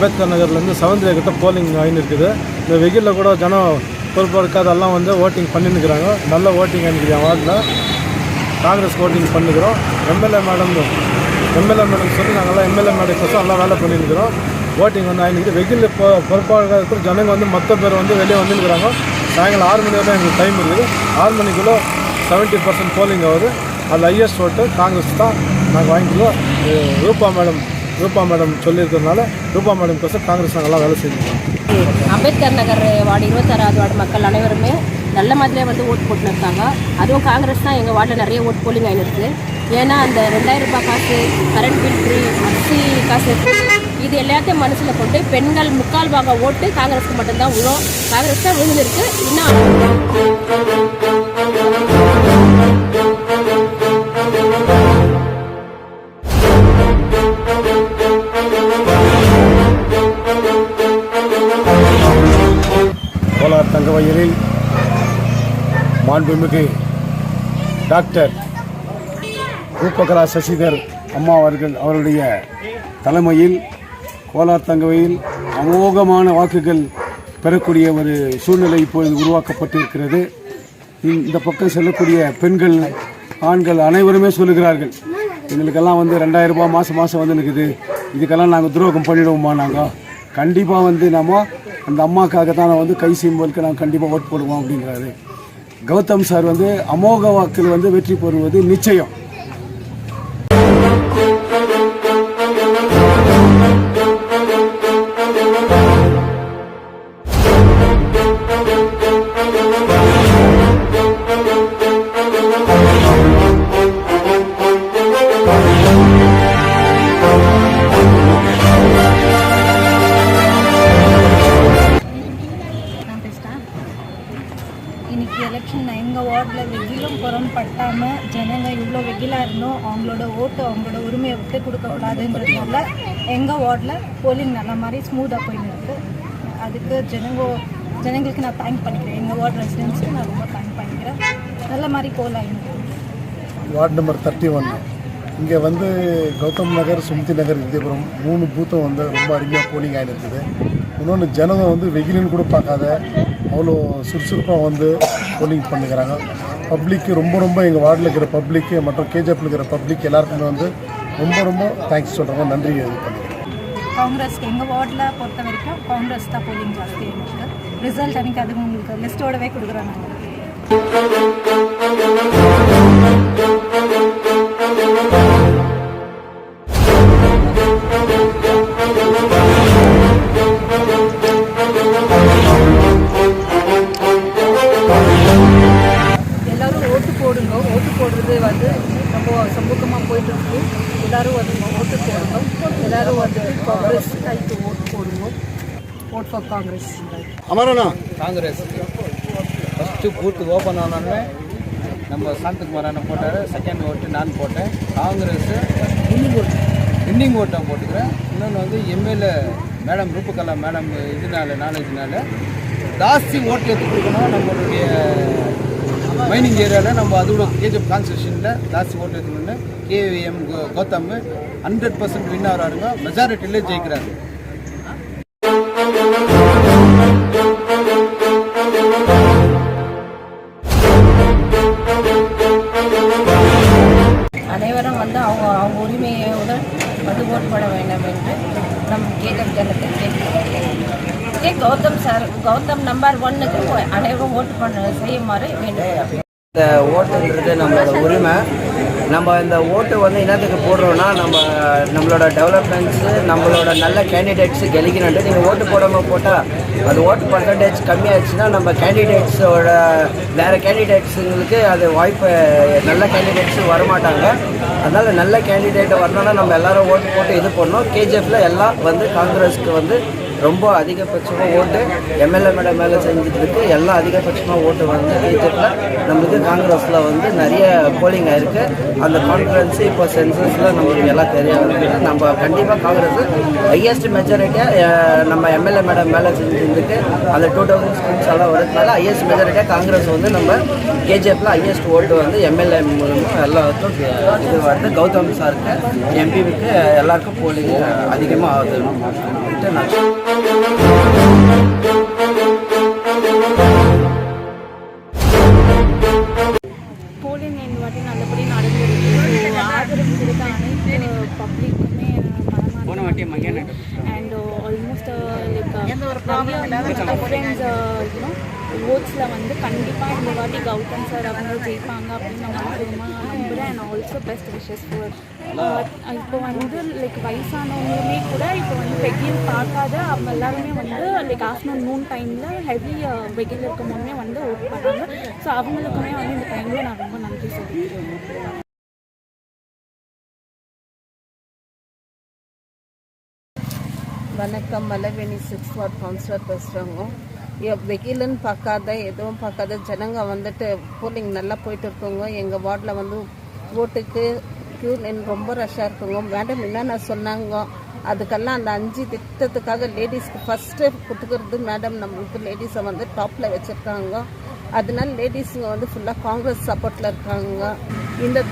அம்பேத்கர் நகர்லேருந்து சவுந்தரியா கிட்ட போலிங் ஆகின்னு இருக்குது. இந்த வெயிலில் கூட ஜனம் பொறுப்பாக இருக்காதெல்லாம் வந்து ஓட்டிங் பண்ணின்னுக்கிறாங்க. நல்ல ஓட்டிங் அன்றைக்கி என் வார்டில் காங்கிரஸ் ஓட்டிங் பண்ணுக்கிறோம் எம்எல்ஏ மேடம் எம்எல்ஏ மேடம் சொல்லி நாங்கள்லாம் எம்எல்ஏ மேடம் கோசம் நல்லா வேலை பண்ணியிருக்கிறோம் ஓட்டிங் வந்து ஆகிருக்குது வெயில் இப்போ பொறுப்பாக இருக்கிற ஜனங்க வந்து மற்ற பேர் வந்து வெளியே வந்துருக்குறாங்க சாயங்காலம் ஆறு மணி வரை எங்களுக்கு டைம் இருக்குது. ஆறு மணிக்குள்ளே செவன்ட்டி பர்சன்ட் போலிங் ஆகுது. அதில் ஹையஸ்ட் ஓட்டு காங்கிரஸ் தான். நாங்கள் வாங்கிக்கிறோம் ரூபா மேடம் ரூபா மேடம் சொல்லியிருக்கிறதுனால ரூபா மேடம் கோசம் காங்கிரஸ் நாங்கள்லாம் வேலை செஞ்சுருக்கோம் அம்பேத்கர் நகர் வார்டு இருபத்தாறாவது வார்டு மக்கள் அனைவருமே நல்ல மாதிரியே வந்து ஓட்டு போட்டுன்னு இருக்காங்க அதுவும் காங்கிரஸ் தான் எங்கள் வார்டில் நிறைய ஓட்டு போலிங் ஆகிருக்கு ஏன்னா அந்த ரெண்டாயிரம் ரூபாய் காசு கரண்ட் பில் ஃப்ரீ அரிசி காசு இது எல்லாத்தையும் மனசில் கொண்டு பெண்கள் முக்கால் பாகம் ஓட்டு காங்கிரஸ்க்கு மட்டும்தான் விழும் காங்கிரஸ் தான் விழுந்திருக்கு இன்னும் மாண்புமிகு டாக்டர் ரூபகலா சசிதர் அம்மா அவர்கள் அவருடைய தலைமையில் கோலார் தங்கவையில் அமோகமான வாக்குகள் பெறக்கூடிய ஒரு சூழ்நிலை இப்பொழுது உருவாக்கப்பட்டிருக்கிறது. இந்த- இந்த பக்கம் செல்லக்கூடிய பெண்கள் ஆண்கள் அனைவருமே சொல்லுகிறார்கள் எங்களுக்கெல்லாம் வந்து ரெண்டாயிரம் ரூபாய் மாதம் மாதம் வந்து நிற்குது இதுக்கெல்லாம் நாங்கள் துரோகம் பண்ணிடுவோமா நாங்கள் கண்டிப்பாக வந்து நம்ம அந்த அம்மாக்காக தான் வந்து கை செய்யும்போதுக்கு நாங்கள் கண்டிப்பாக ஓட் போடுவோம் அப்படிங்கிறாரு கௌதம் சார் வந்து அமோக வாக்கில் வந்து வெற்றி பெறுவது நிச்சயம். போலிங் நல்ல மாதிரி ஸ்மூத்தாக போயின்னு இருக்குது அதுக்கு ஜனங்க ஜனங்களுக்கு நான் தேங்க் பண்ணிக்கிறேன். எங்கள் வார்டு ரெசிடென்ட்ஸ்க்கு நான் ரொம்ப தேங்க் பண்ணிக்கிறேன். நல்ல மாதிரி போகலாம் வார்டு நம்பர் தேர்ட்டி ஒன் இங்கே வந்து கௌதம் நகர் சுமதி நகர் விஜயபுரம் மூணு பூத்தம் வந்து ரொம்ப அருமையாக போலிங் ஆகிருக்குது இன்னொன்று ஜனங்க வந்து வெயிலுன்னு கூட பார்க்காத அவ்வளோ சுறுசுறுப்பாக வந்து போலிங் பண்ணுகிறாங்க பப்ளிக்கு ரொம்ப ரொம்ப எங்கள் வார்டில் இருக்கிற பப்ளிக்கு மற்றும் கேஜிஎஃப்ல இருக்கிற பப்ளிக் எல்லாருக்குமே வந்து ரொம்ப ரொம்ப தேங்க்ஸ் சொல்கிறாங்க நன்றி இது பண்ணுறேன் காங்கிரஸ்க்கு எங்கள் வார்டில் பொறுத்த வரைக்கும் காங்கிரஸ் தான் போலிங் ஜாஸ்தி எங்களுக்கு ரிசல்ட் அன்றைக்கி அது உங்களுக்கு லிஸ்ட்டோடவே கொடுக்குறாங்க. காங்கிரஸ். அமரண்ணா காங்கிரஸ். ஃபஸ்ட்டு பூத்து ஓப்பன் ஆனோடனே நம்ம சாந்தகுமார் அண்ணன் போட்டார் செகண்ட் ஓட்டு நான் போட்டேன். காங்கிரஸ் வின்னிங் ஓட்டு வின்னிங் ஓட்டாக போட்டுக்கிறேன். இன்னொன்று வந்து எம்எல்ஏ மேடம் ரூபகலா மேடம் இதனால நாலேஜ்னால ஜாஸ்தி ஓட்டு எடுத்து கொடுக்கணும் நம்மளுடைய மைனிங் ஏரியாவில் நம்ம அதோட கேஜிஎஃப் கான்ஸ்டியூஷனில் ஜாஸ்தி ஓட்டு எடுக்கணும்னு KVM Gautham hundred percent win ஆகிறாருங்க மெஜாரிட்டிலே ஜெயிக்கிறாரு. கௌதம் நம்பர் ஒன்னுக்கு அனைவரும் ஓட்டு பண்ண செய்யுமாறு வேண்டும் இந்த ஓட்டுன்றது நம்மளோட உரிமை. நம்ம இந்த ஓட்டு வந்து என்னத்துக்கு போடுறோம்னா நம்ம நம்மளோட டெவலப்மெண்ட்ஸு நம்மளோட நல்ல கேண்டிடேட்ஸு கெலிக்கணுன்ட்டு நீங்கள் ஓட்டு போடாமல் போட்டால் அது ஓட்டு பர்சன்டேஜ் கம்மியாச்சுன்னா நம்ம கேண்டிடேட்ஸோட வேறு கேண்டிடேட்ஸுங்களுக்கு அது வாய்ப்பு நல்ல கேண்டிடேட்ஸும் வரமாட்டாங்க. அதனால் நல்ல கேண்டிடேட் வரணும்னா நம்ம எல்லோரும் ஓட்டு போட்டு இது பண்ணணும். கேஜிஎஃப்பில் எல்லாம் வந்து காங்கிரஸ்க்கு வந்து ரொம்ப அதிகபட்சமாக ஓட்டு எம்எல்ஏ மேடம் மேலே செஞ்சதுக்கு எல்லாம் அதிகபட்சமாக ஓட்டு வந்து பிஜேபியில் நம்மளுக்கு காங்கிரஸில் வந்து நிறைய போலிங் ஆயிருக்கு. அந்த கான்ஃபிடன்ஸு இப்போ சென்சஸில் நம்மளுக்கு எல்லாம் தெரிய வருது நம்ம கண்டிப்பாக காங்கிரஸ் ஹையஸ்ட் மெஜாரிட்டியாக நம்ம எம்எல்ஏ மேடம் மேலே செஞ்சுருக்கு அந்த டூ தௌசண்ட் ஸ்கூல்ஸ் எல்லாம் வரதுனால ஹையஸ்ட் மெஜாரிட்டியாக காங்கிரஸ் வந்து நம்ம கேஜிஎஃப்ல ஹையஸ்ட் ஓட்டு வந்து எம்எல்ஏ மூலமாக எல்லாருக்கும் இது வந்து கௌதம் சாருக்கு எம்பிக்கு எல்லாருக்கும் போலிங் அதிகமாக ஆகுது நான் Thank you. கண்டிப்பாக இந்த வாட்டி கௌதம் சார் அவங்க ஜெயிப்பாங்க அப்படின்னு நான் மனப்பூர்வமாக நம்புகிறேன் and also best wishes for இப்போ வந்து லைக் வயசானவங்களுமே கூட இப்போ வந்து வெயில் பார்க்காத அவங்க எல்லாருமே வந்து லைக் ஆஃப்டர்நூன் நூன் டைமில் ஹெவி வெயில் இருக்கும்போதுமே வந்து ஓட் பண்ணுறாங்க ஸோ அவங்களுக்குமே வந்து இந்த டைமில் நான் ரொம்ப நன்றி சொல்லிக்கிறேன் வணக்கம். மலவேணி சிக்ஸ் வார்ட் கவுன்சிலர் பேசுகிறவங்க வெயிலுன்னு பார்க்காத எதுவும் பார்க்காத ஜனங்க வந்துட்டு போலிங் நல்லா போயிட்டு இருக்கோங்க எங்கள் வார்டில் வந்து ஓட்டுக்கு க்யூ லைன் ரொம்ப ரஷ்ஷாக இருக்குங்க. மேடம் என்னென்ன சொன்னாங்க? அதுக்கெல்லாம் அந்த அஞ்சு திட்டத்துக்காக லேடிஸ்க்கு ஃபஸ்ட்டு கொடுக்குறது மேடம். நம்மளுக்கு லேடிஸை வந்து டாப்பில் வச்சுருக்காங்க. அதனால லேடிஸுங்க வந்து ஃபுல்லாக காங்கிரஸ் சப்போர்ட்டில் இருக்காங்க. இந்த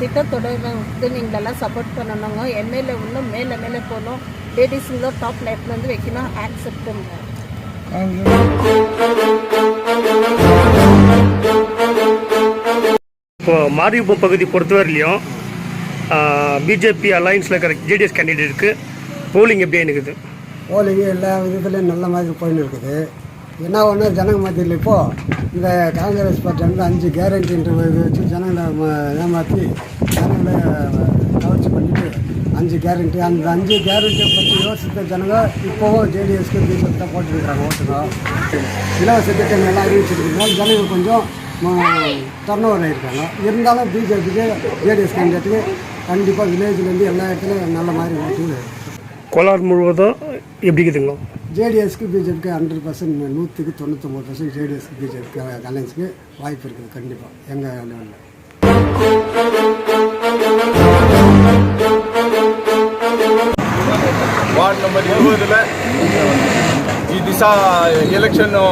திட்டத்தோட வந்து நீங்களெல்லாம் சப்போர்ட் பண்ணணுங்க. எம்எல்ஏ இன்னும் மேலே மேலே போகணும். லேடிஸுங்களும் டாப் லைஃப்லேருந்து வைக்கணும். ஆக்செப்ட் பண்ணுங்க. இப்போ மாரியுப்பம் பகுதி பொறுத்தவரையிலையும் பிஜேபி அலையன்ஸில் இருக்கிற ஜேடிஎஸ் கேண்டிடேட்டுக்கு போலிங் எப்படி இருக்குது போலிங் எல்லா விதத்துலையும் நல்ல மாதிரி போயின்னு இருக்குது. என்ன ஒன்று ஜனங்க மத்தியில் இப்போது இந்த காங்கிரஸ் பார்ட்டி வந்து அஞ்சு கேரண்டின்ற இது வச்சு ஜனங்களை ஏமாற்றி ஜனங்களை அஞ்சு கேரண்டி அந்த அஞ்சு கேரண்டியை பற்றி யோசித்த ஜனங்க இப்போவும் ஜேடிஎஸ்க்கு பிஜேபி தான் போட்டுருக்குறாங்க ஓட்டுங்க. இலவச திட்டம் எல்லாம் அறிவிச்சிருக்கனால ஜனங்க கொஞ்சம் டர்ன் ஓவர் ஆகிருக்காங்க இருந்தாலும் பிஜேபிக்கு ஜேடிஎஸ் கேண்டிடேட்டுக்கு கண்டிப்பாக வில்லேஜ்லேருந்து எல்லா இடத்துலையும் நல்ல மாதிரி ஓட்டு கோலார் முழுவதும் எப்படி இருக்குதுங்க? ஜேடிஎஸ்க்கு பிஜேபிக்கு ஹண்ட்ரட் பர்சன்ட் நூற்றுக்கு தொண்ணூத்தொம்பது பர்சன்ட் ஜேடிஎஸ்க்கு பிஜேபிக்கு அலைன்ஸுக்கு வாய்ப்பு இருக்குது கண்டிப்பாக எங்கள் லெவலில் ವಾರ್ಡ್ ನಂಬರ್ ಇರುವುದಿಲ್ಲ. ಈ ದಿವಸ ಎಲೆಕ್ಷನ್ನು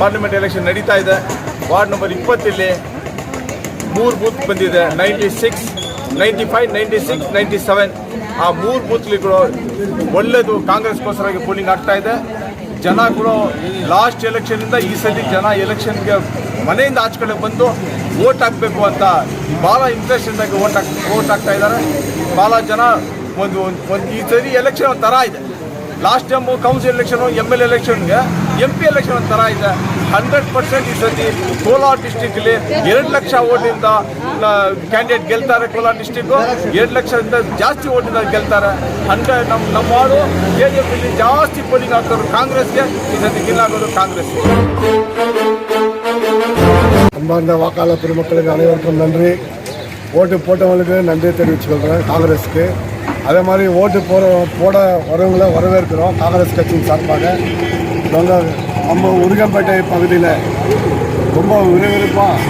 ಪಾರ್ಲಿಮೆಂಟ್ ಎಲೆಕ್ಷನ್ ನಡೀತಾ ಇದೆ. ವಾರ್ಡ್ ನಂಬರ್ ಇಪ್ಪತ್ತಲ್ಲಿ ಮೂರು ಬೂತ್ ಬಂದಿದೆ. Ninety six ninety five ninety six ninety seven ಆ ಮೂರು ಬೂತ್ಲಿಗಳು ಒಳ್ಳೆಯದು ಕಾಂಗ್ರೆಸ್ಗೋಸ್ಕರವಾಗಿ ಪೋಲಿಂಗ್ ಆಗ್ತಾ ಇದೆ. ಜನ ಕೂಡ ಲಾಸ್ಟ್ ಎಲೆಕ್ಷನಿಂದ ಈ ಸತಿ ಜನ ಎಲೆಕ್ಷನ್ಗೆ ಮನೆಯಿಂದ ಆಚೆ ಬಂದು ವೋಟ್ ಹಾಕಬೇಕು ಅಂತ ಭಾಳ ಇಂಟ್ರೆಸ್ಟಿಂದಾಗಿ ವೋಟ್ ಹಾಕ್ ವೋಟ್ ಹಾಕ್ತಾ ಇದ್ದಾರೆ. ಭಾಳ ಜನ ಒಂದು ಒಂದು ಈ ಸರಿ ಎಲೆಕ್ಷನ್ ಒಂಥರ ಇದೆ last time council election M L ಎಲೆಕ್ಷನ್ಗೆ ಎಂ ಪಿ ಎಲೆಕ್ಷನ್ ಒಂಥರ ಇದೆ ಹಂಡ್ರೆಡ್ ಪರ್ಸೆಂಟ್ ಈ ಸತಿ ಕೋಲಾರ ಡಿಸ್ಟಿಕ್ಲಿ ಎರಡು ಲಕ್ಷ ಓಟಿಂದ ಕ್ಯಾಂಡಿಡೇಟ್ ಗೆಲ್ತಾರೆ ಕೋಲಾರ ಡಿಸ್ಟಿಕ್ಕು ಎರಡು ಲಕ್ಷದಿಂದ ಜಾಸ್ತಿ ಓಟಿಂದ ಗೆಲ್ತಾರೆ ಹಂಡ್ರೆಡ್ ನಮ್ಮ ನಮ್ಮ ವಾರ್ಡು ಕೆ ಡಿ ಎಫ್ ಜಾಸ್ತಿ ಪೋಲಿಂಗ್ ಆಗ್ತಾರೆ ಕಾಂಗ್ರೆಸ್ಗೆ ಈ ಸತಿ ಗೆಲ್ಲಾಗೋದು ಕಾಂಗ್ರೆಸ್ அன்பார்ந்த வாக்காளர் பெருமக்களுக்கு அனைவருக்கும் நன்றி ஓட்டு போட்டவங்களுக்கு நன்றி தெரிவிச்சுக்கொள்கிறேன் காங்கிரஸுக்கு அதே மாதிரி ஓட்டு போகிற போட வரவங்கள வரவேற்கிறோம் காங்கிரஸ் கட்சியின் சார்பாக. நாங்கள் நம்ம உருகம்பேட்டை பகுதியில் ரொம்ப விறுவிறுப்பாக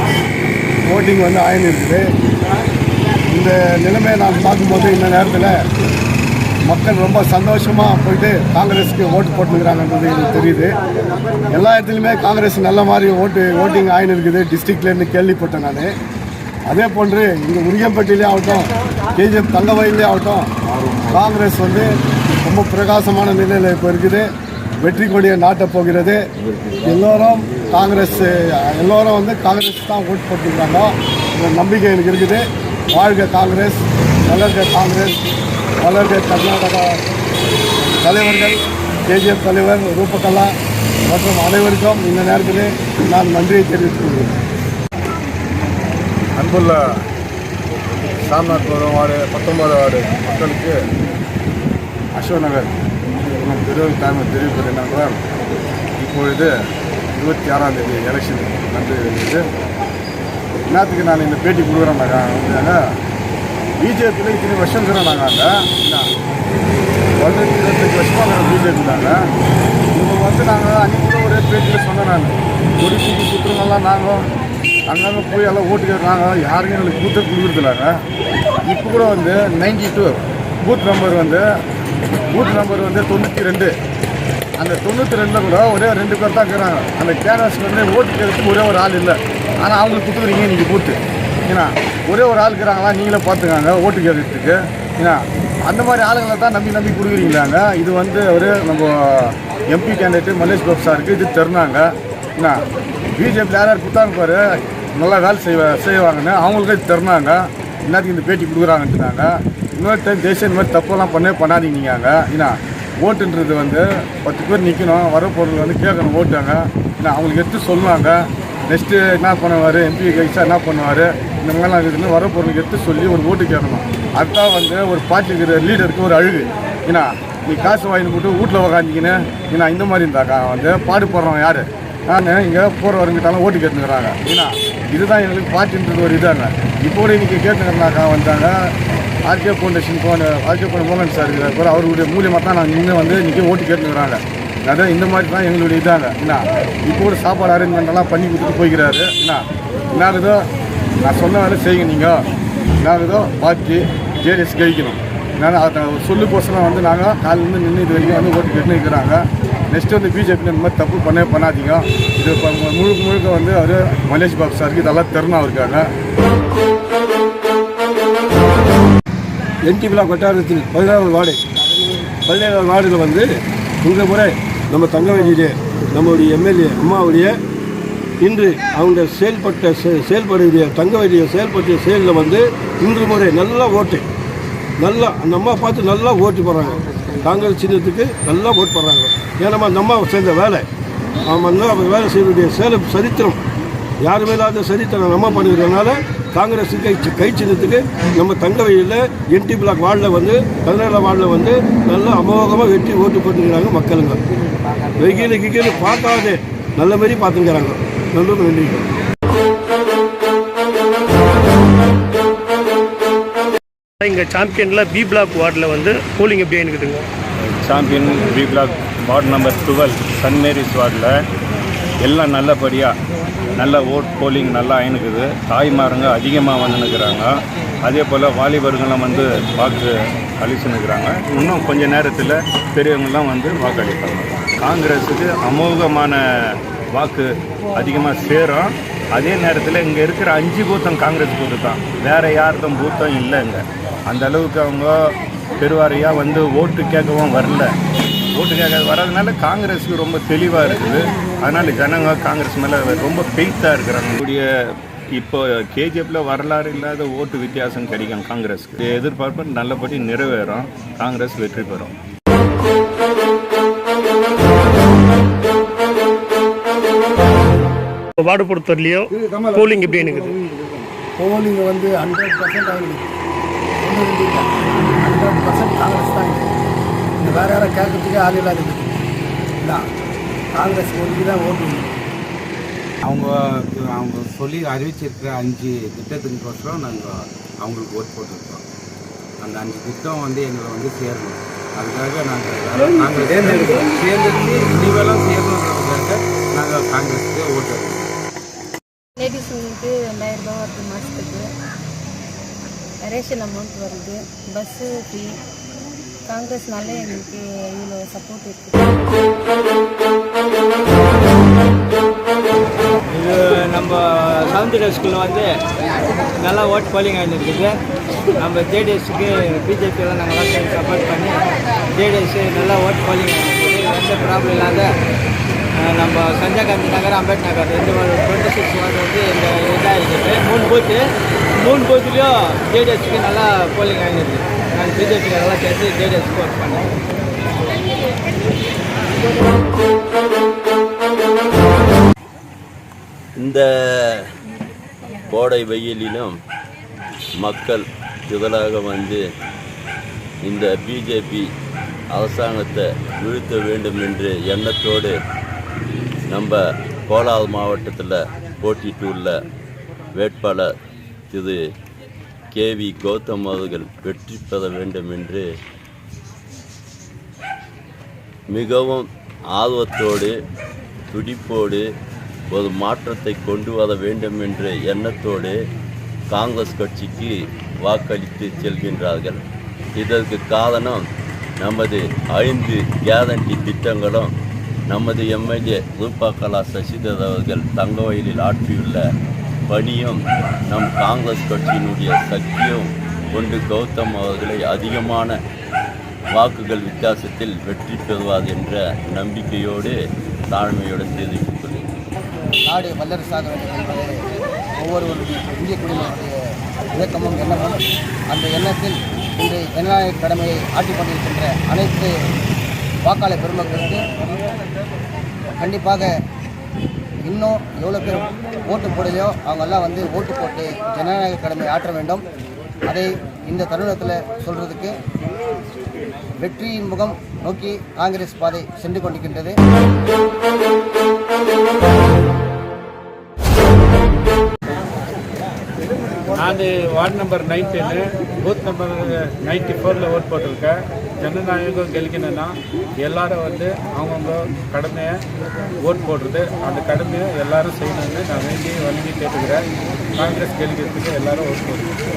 ஓட்டிங் வந்து ஆயின்னு இருக்குது இந்த நிலைமையை நான் பார்க்கும்போது இந்த நேரத்தில் மக்கள் ரொம்ப சந்தோஷமாக போயிட்டு காங்கிரஸுக்கு ஓட்டு போட்டுக்கிறாங்கன்றது எனக்கு தெரியுது. எல்லா இடத்துலையுமே காங்கிரஸ் நல்ல மாதிரி ஓட்டு ஓட்டிங் ஆயின்னு இருக்குது டிஸ்ட்ரிக்ட்லேருந்து கேள்விப்பட்டேன் நான். அதே போன்று இங்கே உரியம்பட்டியிலே ஆகட்டும் கேஜிஎஃப் தங்கவயல்லே ஆகட்டும் காங்கிரஸ் வந்து ரொம்ப பிரகாசமான நிலையில் இப்போ இருக்குது. வெற்றி கொடியை நாட்டப் போகிறது. எல்லோரும் காங்கிரஸ் எல்லோரும் வந்து காங்கிரஸ் தான் ஓட் போட்டுருக்காங்க. இந்த நம்பிக்கை எனக்கு இருக்குது. வாழ்க காங்கிரஸ் வளர்க காங்கிரஸ் வளர்க கர்நாடகா தலைவர்கள் கேஜிஎஃப் தலைவர் ரூபகலா மற்றும் அனைவருக்கும் இந்த நேரத்தில் நான் நன்றியை தெரிவித்துக் கொள்கிறேன். அன்புள்ள சாம்நாத்புரம் வார்டு பத்தொன்பது வார்டு மக்களுக்கு அசோக் நகர் என்னும் தெருவில் தாய்மை இப்பொழுது இருபத்தி ஆறாம் தேதி எலெக்ஷன் நடந்துருக்குது என்னத்துக்கு நான் இந்த பேட்டி கொடுக்குறேன் வந்து பிஜேபியில் இத்தனை வருஷம் இருக்கிறோம் நாங்கள் அங்கே? என்ன பதினஞ்சு இருபத்தஞ்சு வருஷமாக நாங்கள் பிஜேபி தாங்க இவங்க வந்து நாங்கள் அன்றைக்கி ஒரே பேட்டியில் சொன்னேன் நான். கொடி தூக்கி நாங்களும் நாங்கள் அங்கங்கே போய் எல்லாம் ஓட்டு கேட்குறாங்க. யாருக்கும் எங்களுக்கு பூத்தை கொடுக்குறதில்லாங்க இப்போ கூட வந்து நைன்டி டூ பூத் நம்பர் வந்து பூத் நம்பர் வந்து தொண்ணூற்றி ரெண்டு. அந்த தொண்ணூற்றி ரெண்டில் கூட ஒரே ரெண்டு பேர் தான் இருக்கிறாங்க. அந்த கேரளாஸில் வந்து ஓட்டு கேட்கறதுக்கு ஒரே ஒரு ஆள் இல்லை. ஆனால் அவங்களுக்கு கொடுத்துக்கிறீங்க நீங்கள் பூத்து ஏன்னா ஒரே ஒரு ஆள் இருக்கிறாங்களா நீங்களே பார்த்துக்காங்க ஓட்டு கேட்கறதுக்கு. ஏன்னா அந்த மாதிரி ஆளுங்களை தான் நம்பி நம்பி கொடுக்குறீங்களாங்க. இது வந்து ஒரு நம்ம எம்பி கேண்டிடேட் மல்லேஷ் பாபு சாருக்கு இது தெரினாங்க என்ன? பிஜேபி யார் யார் கொடுத்தாங்க பாரு. நல்லா வேலை செய்வ செய்வாங்கன்னு அவங்களுக்கு தருனாங்க எல்லாத்துக்கும் இந்த பேட்டி கொடுக்குறாங்கன்றாங்க இன்னொரு டைம் தேசிய இந்த மாதிரி தப்பெல்லாம் பண்ணே பண்ணாதீங்க ஏன்னா ஓட்டுன்றது வந்து பத்து பேர் நிற்கணும் வர பொருள் வந்து கேட்கணும் ஓட்டாங்க ஏன்னா அவங்களுக்கு எடுத்து சொல்லுவாங்க. நெக்ஸ்ட்டு என்ன பண்ணுவார்? எம்பி கைஸாக என்ன பண்ணுவார்? இந்த மாதிரிலாம் இருக்குதுன்னு வர பொருளுக்கு எடுத்து சொல்லி ஒரு ஓட்டு கேட்கணும். அதுதான் வந்து ஒரு பார்ட்டிக்கு லீடருக்கு ஒரு அழுகு. ஏன்னா நீ காசு வாங்கி போட்டு வீட்டில் உக்காந்திக்கின்னு ஏன்னா இந்த மாதிரி இருந்தாக்கா வந்து பாடுபடுறோம் யார்? நான் இங்கே போகிறவருங்கிட்டாலும் ஓட்டு கேட்டுக்கிறாங்க ஏன்னா இதுதான் எங்களுக்கு பார்ட்டின்றது ஒரு இதாங்க இப்போ கூட இன்றைக்கி கேட்டுக்கிறனாக்கா வந்தாங்க. ஆர்கே ஃபவுண்டேஷன் போன ஆர்கே ஃபவுண்ட் மோகன் சார் இருக்கிற அவருடைய மூலியமாக தான் நாங்கள் இன்னும் வந்து இன்றைக்கி ஓட்டு கேட்டுக்கிறாங்க அதான் இந்த மாதிரி தான் எங்களுடைய இதாங்க என்ன இப்போ கூட சாப்பாடு அரேஞ்ச்மெண்ட்லாம் பண்ணி கொடுத்துட்டு போய்க்கிறாரு. என்ன என்ன நான் சொன்ன வேலை செய்யுங்க நீங்கள் என்ன இதோ பார்ட்டி ஜேடிஎஸ் கழிக்கணும் நான் அதை சொல்லு வந்து நாங்கள் காலிலேருந்து நின்று இது வரைக்கும் வந்து ஓட்டு கேட்டுன்னு இருக்கிறாங்க. நெக்ஸ்ட் வந்து பிஜேபி இந்த மாதிரி தப்பு பண்ணவே பண்ணாதீங்க. இது இப்போ முழுக்க முழுக்க வந்து அவர் மலேஷ் பாபு சாருக்கு இதெல்லாம் திறனா இருக்காங்க. என்டி விழா வட்டாரத்தில் பதினாறாவது வார்டு. பதினேழாவது வார்டில் வந்து இந்த முறை நம்ம தங்கவேலியுடைய நம்முடைய எம்எல்ஏ அம்மாவுடைய இன்று அவங்க செயல்பட்ட செ- செயல்படுகிற தங்கவேலியை செயல்பட்ட செயலில் வந்து இன்று முறை நல்லா ஓட்டு. நல்லா அந்த அம்மா பார்த்து நல்லா ஓட்டு போடுறாங்க. காங்கிரஸ் சின்னத்துக்கு நல்லா ஓட்டு போடுறாங்க. ஏன்னா அந்த அம்மா சேர்ந்த வேலை. அவன் வந்து அவர் வேலை செய்யக்கூடிய சேலம் சரித்திரம். யாருமே இல்லாத சரித்திரம் நம்ம பண்ணிக்கிறதுனால காங்கிரஸ் கை கை சின்னத்துக்கு நம்ம தங்கவையில் என்டி பிளாக் வார்டில் வந்து பதினேழாம் வார்டில் வந்து நல்லா அமோகமாக வெட்டி ஓட்டு போட்டுக்கிறாங்க மக்களுங்க. வெயில் கிகில் பார்க்காதே. நல்ல மாதிரி பார்த்துக்கிறாங்க. நல்ல நன்றி. இங்கே சாம்பியனில் பி பிளாக் வார்டில் வந்து போலிங் எப்படி இருக்குதுங்க champion B block ward number twelve Saint Mary's வார்டில். எல்லாம் நல்லபடியாக நல்ல ஓட் போலிங் நல்லா ஆயினுக்குது. தாய்மாருங்க அதிகமாக வந்துன்னுக்குறாங்க அதே போல் வாலிபர்களும் வந்து வாக்கு அளிச்சுன்னுக்குறாங்க இன்னும் கொஞ்ச நேரத்தில் பெரியவங்களாம் வந்து வாக்களிப்பாங்க காங்கிரஸுக்கு அமோகமான வாக்கு அதிகமாக சேரும். அதே நேரத்தில் இங்கே இருக்கிற அஞ்சு பூத்தம் காங்கிரஸ் பூத்து தான். வேறு யாருக்கும் பூத்தம் இல்லைங்க. அந்த அளவுக்கு அவங்க பெருவாரியாக வந்து ஓட்டு கேட்கவும் வரல. ஓட்டு கேட்க வர்றதுனால காங்கிரஸுக்கு ரொம்ப தெளிவாக இருக்குது. அதனால் ஜனங்க காங்கிரஸ் மேலே ரொம்ப பெய்த்தாக இருக்கிறாங்க. கூடிய இப்போ கேஜிஎஃப்பில் வரலாறு இல்லாத ஓட்டு வித்தியாசம் கிடைக்கும் காங்கிரஸுக்கு. எதிர்பார்ப்பு நல்லபடி நிறைவேறும். காங்கிரஸ் வெற்றி பெறும். வார்டு பொறுத்தவரையிலையும் போலிங் எப்படி இருக்குது. போலிங் வந்து ஹண்ட்ரட் பர்சன்ட் ஆகிருக்கு ஹண்ட்ரட் பர்சன்ட் காங்கிரஸ் தான் வேற யாரும் கேட்கறதுக்கே ஆள் இல்லாத இல்லை காங்கிரஸ் ஒதுக்கி தான் ஓட்டு அவங்க அவங்க சொல்லி அறிவிச்சிருக்கிற அஞ்சு திட்டத்துக்கோசரம் நாங்கள் அவங்களுக்கு ஓட் போட்டிருக்கோம். அந்த அஞ்சு திட்டம் வந்து எங்களை வந்து சேரணும். அதுக்காக நாங்கள் நாங்கள் தேர்ந்தெடுக்கிறோம் தேர்ந்தெடுத்து இனிமேலும் சேரணுன்றதுக்காக நாங்கள் காங்கிரஸுக்கு ஓட்டு. லேடிஸுங்களுக்கு ரெண்டாயிரம் ரூபாய் வருது மாதத்துக்கு ரேஷன் அமௌண்ட் வருது. பஸ்ஸு ஃப்ரீ காங்கிரஸ்னால எங்களுக்கு இவ்வளோ சப்போர்ட் இருக்குது இது நம்ம சவுந்தர ஸ்கூலில் வந்து நல்லா ஓட் போலிங் ஆகிருக்குது நம்ம ஜேடிஎஸ்க்கு பிஜேபியெல்லாம் நாங்கள் சப்போர்ட் பண்ணி ஜேடிஎஸ் நல்லா ஓட் போலிங் ஆகிருக்குது எந்த ப்ராப்ளம் இல்லாத நம்ம சஞ்சய் காந்தி நகர் அம்பேத் நகர் ரெண்டு டுவெண்ட்டி சிக்ஸ் வார்டு வந்து இந்த இதாக இருக்குது மூணு பூத்து மூணு பூத்துலேயும் ஜேடிஎஸ்க்கு நல்லா போலிங் ஆகிருக்கு நான் பிஜேபி சேர்த்து ஜேடிஎஸ்க்கு ஒர்க் பண்ணேன் இந்த கோடை வெயிலிலும் மக்கள் திரளாக வந்து இந்த பிஜேபி அரசாங்கத்தை வீழ்த்த வேண்டும் என்று எண்ணத்தோடு நம்ம கோலார் மாவட்டத்தில் போட்டியிட்டுள்ள வேட்பாளர் திரு கே வி கௌதம் அவர்கள் வெற்றி பெற வேண்டும் என்று மிகவும் ஆர்வத்தோடு துடிப்போடு ஒரு மாற்றத்தை கொண்டு வர வேண்டும் என்ற எண்ணத்தோடு காங்கிரஸ் கட்சிக்கு வாக்களித்து செல்கின்றார்கள். இதற்கு காரணம் நமது ஐந்து கேரண்டி திட்டங்களும் நமது எம்எல்ஏ ரூபா கலா சசிதர் அவர்கள் தங்கவயலில் ஆற்றியுள்ள பணியும் நம் காங்கிரஸ் கட்சியினுடைய சக்தியும் கொண்டு கௌதம் அவர்களை அதிகமான வாக்குகள் வித்தியாசத்தில் வெற்றி பெறுவார் என்ற நம்பிக்கையோடு தாழ்மையுடன் தெரிவித்துக் கொள்கிறேன். நாடு வல்லரசாக ஒவ்வொருவருடைய இந்திய குடிமகனுடைய இயக்கமும் எண்ணமும் அந்த எண்ணத்தில் இன்று ஜனநாயக கடமையை ஆற்றிக் கொண்டிருக்கின்ற அனைத்து வாக்காளர் பெருமக்களுக்கு கண்டிப்பாக இன்னும் எவ்வளோ பேர் ஓட்டு போடலையோ அவங்கெல்லாம் வந்து ஓட்டு போட்டு ஜனநாயக கடமை ஆற்ற வேண்டும். அதை இந்த தருணத்தில் சொல்கிறதுக்கு வெற்றியின் முகம் நோக்கி காங்கிரஸ் பாதை சென்று கொண்டிருக்கின்றது. நான் ward number nineteen booth number ninety ஃபோரில் ஓட் போட்டிருக்கேன். ஜனநாயகம் கெலிக்கணும்னா எல்லாரும் வந்து அவங்கவுங்க கடமையை ஓட் போடுறது. அந்த கடமையை எல்லாரும் செய்யணும்னு நான் வேண்டி வணங்கி கேட்டுக்கிறேன். காங்கிரஸ் கெலிக்கிறதுக்கு எல்லாரும் ஓட் போடுறேன்